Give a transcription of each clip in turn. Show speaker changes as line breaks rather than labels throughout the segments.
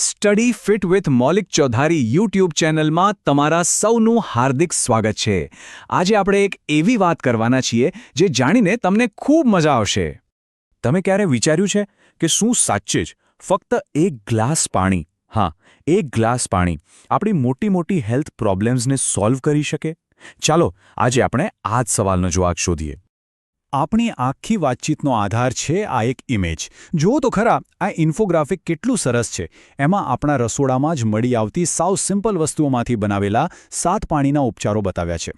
Study fit with Maulik Chaudhari YouTube ચેનલમાં તમારા સૌનું હાર્દિક સ્વાગત છે. આજે આપણે એક એવી વાત કરવાના છીએ જે જાણીને તમને ખૂબ મજા આવશે. તમે ક્યારે વિચાર્યું છે કે શું સાચે જ ફક્ત એક ગ્લાસ પાણી, હા, એક ગ્લાસ પાણી આપણી મોટી મોટી હેલ્થ પ્રોબ્લેમ્સને સોલ્વ કરી શકે? ચાલો, આજે આપણે આ જ સવાલનો જવાબ શોધીએ.
આપણી આખી વાતચીતનો આધાર છે આ એક ઇમેજ જુઓ તો ખરા, આ ઇન્ફોગ્રાફિક કેટલું સરસ છે. એમાં આપણા રસોડામાં જ મળી આવતી સાવ સિમ્પલ વસ્તુઓમાંથી બનાવેલા સાત પાણીના ઉપચારો બતાવ્યા છે.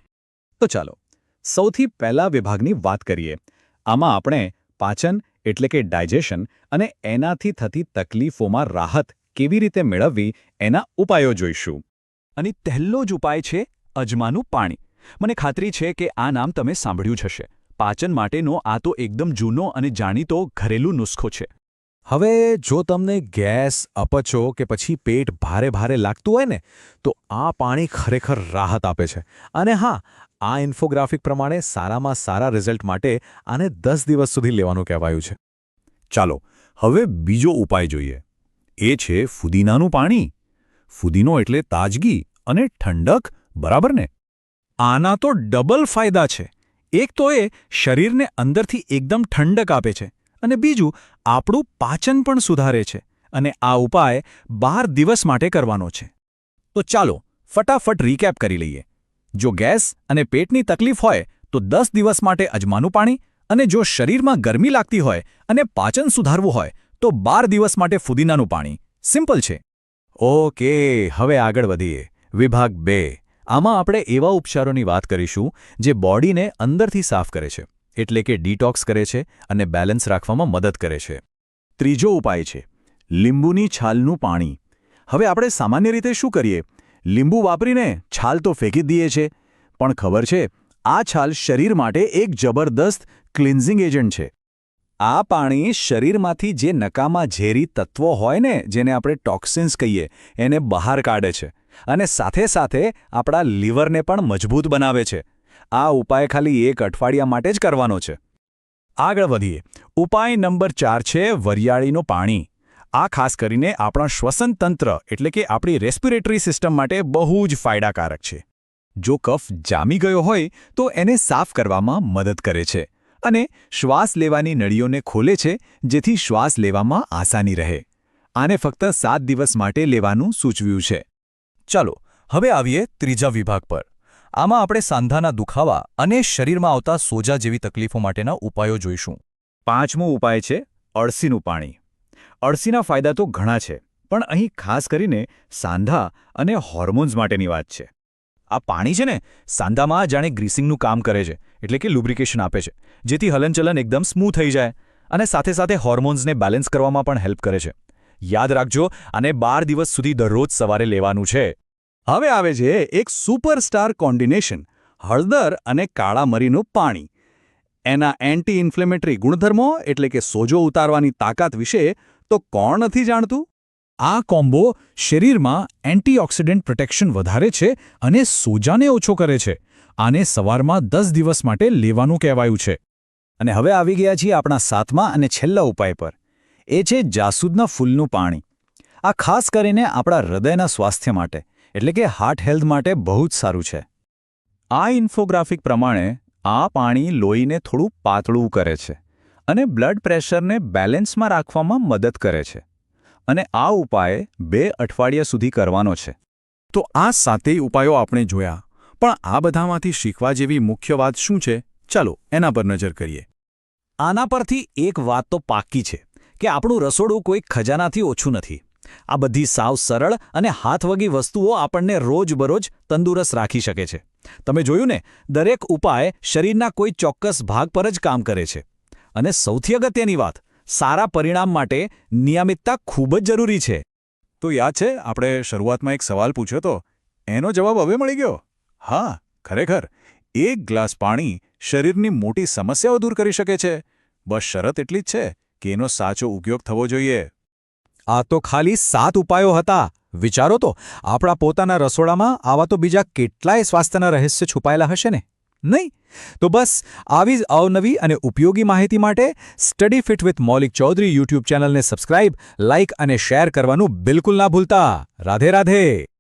તો ચાલો, સૌથી પહેલા વિભાગની વાત કરીએ. આમાં આપણે પાચન એટલે કે ડાયજેશન અને એનાથી થતી તકલીફોમાં રાહત કેવી રીતે મેળવવી એના ઉપાયો જોઈશું. અને પહેલો જ ઉપાય છે અજમાનું પાણી. મને ખાતરી છે કે આ નામ તમે સાંભળ્યું જ હશે. પાચન માટેનો આ તો એકદમ જૂનો અને જાણીતો ઘરેલું નુસ્ખો છે.
હવે જો તમને ગેસ, અપચો કે પછી પેટ ભારે ભારે લાગતું હોય ને, તો આ પાણી ખરેખર રાહત આપે છે. અને હા, આ ઇન્ફોગ્રાફિક પ્રમાણે સારામાં સારા રિઝલ્ટ માટે આને દસ દિવસ સુધી લેવાનું કહેવાયું છે. ચાલો, હવે બીજો ઉપાય જોઈએ. એ છે ફુદીનાનું પાણી. ફુદીનો એટલે તાજગી અને ઠંડક, બરાબર ને?
આના તો ડબલ ફાયદા છે. એક તો એ શરીરને અંદરથી એકદમ ઠંડક આપે છે અને બીજું, આપણું પાચન પણ સુધારે છે અને આ ઉપાય બાર દિવસ માટે કરવાનો છે. તો ચાલો, ફટાફટ રીકેપ કરી લઈએ. જો ગેસ અને પેટની તકલીફ હોય, તો દસ દિવસ માટે અજમાનું પાણી અને જો શરીરમાં ગરમી લાગતી હોય અને પાચન સુધારવું હોય, તો બાર દિવસ માટે ફુદીનાનું પાણી. સિમ્પલ છે.
ઓકે, હવે આગળ વધીએ. વિભાગ બે. આમાં આપણે એવા ઉપચારોની વાત કરીશું જે બોડીને અંદરથી સાફ કરે છે, એટલે કે ડિટોક્સ કરે છે અને બેલેન્સ રાખવામાં મદદ કરે છે.
ત્રીજો ઉપાય છે, લીંબુની છાલનું પાણી. હવે આપણે સામાન્ય રીતે શું કરીએ? લીંબુ વાપરીને છાલ તો ફેંકી દઈએ છે, પણ ખબર છે, આ છાલ શરીર માટે એક જબરદસ્ત ક્લિન્ઝિંગ એજન્ટ છે. આ પાણી શરીરમાંથી જે નકામા ઝેરી તત્વો હોય ને, જેને આપણે ટોક્સિન્સ કહીએ, એને બહાર કાઢે છે. અને સાથે સાથે આપણા લીવરને પણ મજબૂત બનાવે છે. આ ઉપાય ખાલી એક અઠવાડિયા માટે જ કરવાનો છે. આગળ વધીએ. ઉપાય નંબર ચાર છે વરિયાળીનું પાણી. આ ખાસ કરીને આપણા શ્વસન તંત્ર એટલે કે આપણી રેસ્પિરેટરી સિસ્ટમ માટે બહુ જ ફાયદાકારક છે. જો કફ જામી ગયો હોય તો એને સાફ કરવામાં મદદ કરે છે અને શ્વાસ લેવાની નળીઓને ખોલે છે જેથી શ્વાસ લેવામાં આસાની રહે. આને ફક્ત સાત દિવસ માટે લેવાનું સૂચવ્યું છે. ચાલો, હવે આવીએ ત્રીજા વિભાગ પર. આમાં આપણે સાંધાના દુખાવા અને શરીરમાં આવતા સોજા જેવી તકલીફો માટેના ઉપાયો જોઈશું. પાંચમો ઉપાય છે, અળસીનું પાણી. અળસીના ફાયદા તો ઘણા છે, પણ અહીં ખાસ કરીને સાંધા અને હોર્મોન્સ માટેની વાત છે. આ પાણી છે ને, સાંધામાં જાણે ગ્રીસિંગનું કામ કરે છે, એટલે કે લુબ્રિકેશન આપે છે, જેથી હલનચલન એકદમ સ્મૂથ થઈ જાય અને સાથે સાથે હોર્મોન્સને બેલેન્સ કરવામાં પણ હેલ્પ કરે છે. યાદ રાખજો અને બાર દિવસ સુધી દરરોજ સવારે લેવાનું છે. હવે આવે છે એક સુપરસ્ટાર કોમ્બિનેશન, હળદર અને કાળા મરીનું પાણી. એના એન્ટી ઇન્ફ્લેમેટરી ગુણધર્મો એટલે કે સોજો ઉતારવાની તાકાત વિશે તો કોણ નથી જાણતું? આ કોમ્બો શરીરમાં એન્ટીઓક્સિડન્ટ પ્રોટેક્શન વધારે છે અને સોજાને ઓછો કરે છે. આને સવારમાં દસ દિવસ માટે લેવાનું કહેવાયું છે. અને હવે આવી ગયા છીએ આપણા સાતમા અને છેલ્લા ઉપાય પર. એ છે જાસૂદના ફૂલનું પાણી. આ ખાસ કરીને આપણા હૃદયના સ્વાસ્થ્ય માટે, એટલે કે હાર્ટ હેલ્થ માટે બહુ જ સારું છે. આ ઇન્ફોગ્રાફિક પ્રમાણે, આ પાણી લોહીને થોડું પાતળું કરે છે અને બ્લડ પ્રેશરને બેલેન્સમાં રાખવામાં મદદ કરે છે. અને આ ઉપાય બે અઠવાડિયા સુધી કરવાનો છે. તો આ સાતેય ઉપાયો આપણે જોયા, પણ આ બધામાંથી શીખવા જેવી મુખ્ય વાત શું છે? ચાલો એના પર નજર કરીએ. આના પરથી એક વાત તો પાક્કી છે. કે આપણું રસોડું કોઈ ખજાનાથી ઓછું નથી. આ બધી સાવ સરળ અને હાથવગી વસ્તુઓ આપણને રોજબરોજ તંદુરસ્ત રાખી શકે છે. તમે જોયું ને, દરેક ઉપાય શરીરના કોઈ ચોક્કસ ભાગ પર જ કામ કરે છે. અને સૌથી અગત્યની વાત, સારા પરિણામ માટે નિયમિતતા ખૂબ જ જરૂરી છે. તો યાદ છે, આપણે શરૂઆતમાં એક સવાલ પૂછ્યો તો, એનો જવાબ હવે મળી ગયો? હા, ખરેખર. એક ગ્લાસ પાણી શરીરની મોટી સમસ્યાઓ દૂર કરી શકે છે. બસ શરત એટલી જ છે. કે એનો સાચો ઉપયોગ થવો જોઈએ? આ તો ખાલી સાત ઉપાયો હતા. વિચારો તો, આપણા પોતાના રસોડામાં આવા તો બીજા કેટલાય સ્વાસ્થ્યના રહસ્ય છુપાયેલા હશે ને?
નહીં? તો બસ, આવી જ અવનવી અને ઉપયોગી માહિતી માટે study fit with Maulik Chaudhari YouTube ચેનલને સબસ્ક્રાઇબ, લાઇક અને શેર કરવાનું બિલકુલ ના ભૂલતા. રાધે રાધે.